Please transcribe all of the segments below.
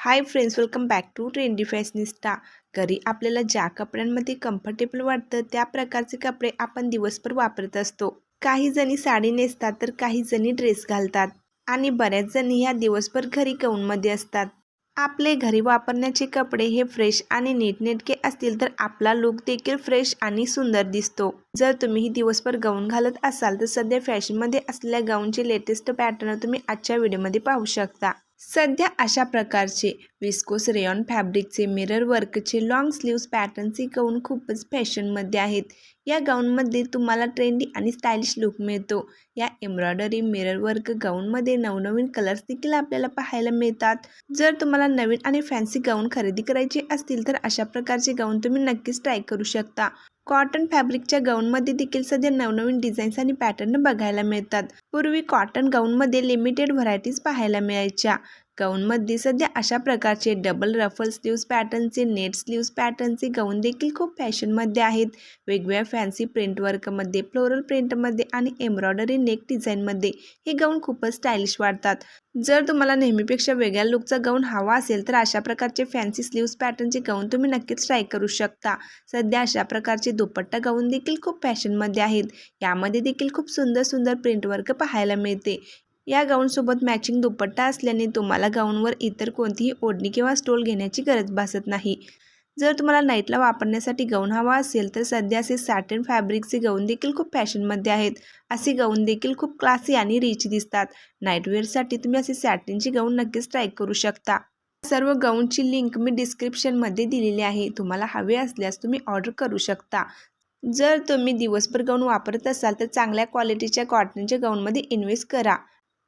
Hi friends welcome back to trendy fashionista घरी आपल्याला ज्या कपड्यांमध्ये कम्फर्टेबल वाटतं त्या प्रकारचे कपडे आपण दिवसभर वापरत असतो. काही जणी साडी नेसतात तर काही जणी ड्रेस घालतात. आणि बऱ्याच जणी ह्या दिवसभर घरी गाऊनमध्ये असतात. आपले घरी वापरण्याचे कपडे हे फ्रेश आणि नीटनेटके असतील तर आपला लुक देखील फ्रेश आणि सुंदर दिसतो. जर तुम्ही दिवसभर गाऊन घालत असाल तर सध्या फॅशनमध्ये असलेल्या गाऊनचे लेटेस्ट पॅटर्न तुम्ही आजच्या व्हिडिओमध्ये पाहू शकता. सध्या अशा प्रकारचे विस्कोस रेयॉन फॅब्रिकचे मिरर वर्कचे लॉंग स्लीव्स पॅटर्नचे गाऊन खूपच फॅशनमध्ये आहेत. या गाऊनमध्ये तुम्हाला ट्रेंडी आणि स्टायलिश लुक मिळतो. या एम्ब्रॉयडरी मिरर वर्क गाऊनमध्ये नवनवीन कलर्स देखील आपल्याला पाहायला मिळतात. जर तुम्हाला नवीन आणि फॅन्सी गाऊन खरेदी करायचे असतील तर अशा प्रकारचे गाऊन तुम्ही नक्कीच ट्राय करू शकता. कॉटन फॅब्रिकच्या गाऊनमध्ये देखील सध्या नवनवीन डिझाईन्स आणि पॅटर्न बघायला मिळतात. पूर्वी कॉटन गाऊनमध्ये लिमिटेड व्हरायटीज पाहायला मिळायच्या. गाऊनमध्ये सध्या अशा प्रकारचे डबल रफल स्लीव्स पॅटर्नचे नेट स्लीव्स पॅटर्नचे गाऊन देखील खूप फॅशनमध्ये आहेत. वेगवेगळ्या फॅन्सी प्रिंट वर्कमध्ये फ्लोरल प्रिंटमध्ये आणि एम्ब्रॉयडरी नेक डिझाईनमध्ये हे गाऊन खूपच स्टायलिश वाटतात. जर तुम्हाला नेहमीपेक्षा वेगळ्या लुकचा गाऊन हवा असेल तर अशा प्रकारचे फॅन्सी स्लीव्स पॅटर्नचे गाऊन तुम्ही नक्कीच ट्राय करू शकता. सध्या अशा प्रकारचे दुपट्टा गाऊन देखील खूप फॅशनमध्ये आहेत. यामध्ये देखील खूप सुंदर सुंदर प्रिंट वर्क पाहायला मिळते. या गाऊनसोबत मॅचिंग दुपट्टा असल्याने तुम्हाला गाऊनवर इतर कोणतीही ओढणी किंवा स्टोल घेण्याची गरज भासत नाही. जर तुम्हाला नाईटला वापरण्यासाठी गाऊन हवा असेल तर सध्या असे सॅटन फॅब्रिकचे गाऊन देखील खूप फॅशनमध्ये आहेत. असे गाऊन देखील खूप क्लासी आणि रिच दिसतात. नाईटवेअरसाठी तुम्ही असे सॅटिनचे गाऊन नक्कीच ट्राय करू शकता. सर्व गाऊनची लिंक मी डिस्क्रिप्शनमध्ये दिलेली आहे. तुम्हाला हवे असल्यास तुम्ही ऑर्डर करू शकता. जर तुम्ही दिवसभर गाऊन वापरत असाल तर चांगल्या क्वालिटीच्या कॉटनच्या गाऊनमध्ये इन्व्हेस्ट करा.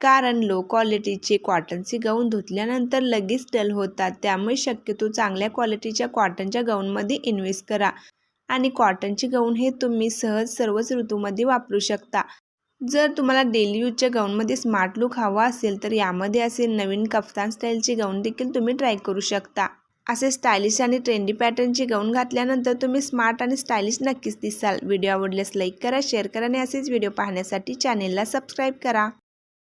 कारण लो क्वालिटीचे कॉटनचे गाऊन धुतल्यानंतर लगेच डल होतात. त्यामुळे शक्यतो चांगल्या क्वालिटीच्या कॉटनच्या गाऊनमध्ये इन्व्हेस्ट करा. आणि कॉटनचे गाऊन हे तुम्ही सहज सर्वच ऋतूमध्ये वापरू शकता. जर तुम्हाला डेली यूजच्या गाऊनमध्ये स्मार्ट लुक हवा असेल तर यामध्ये असे नवीन कफ्तान स्टाईलचे गाऊन देखील तुम्ही ट्राय करू शकता. असे स्टायलिश आणि ट्रेंडी पॅटर्नचे गाऊन घातल्यानंतर तुम्ही स्मार्ट आणि स्टायलिश नक्कीच दिसाल. व्हिडिओ आवडल्यास लाईक करा शेअर करा आणि असेच व्हिडिओ पाहण्यासाठी चॅनेलला सबस्क्राईब करा.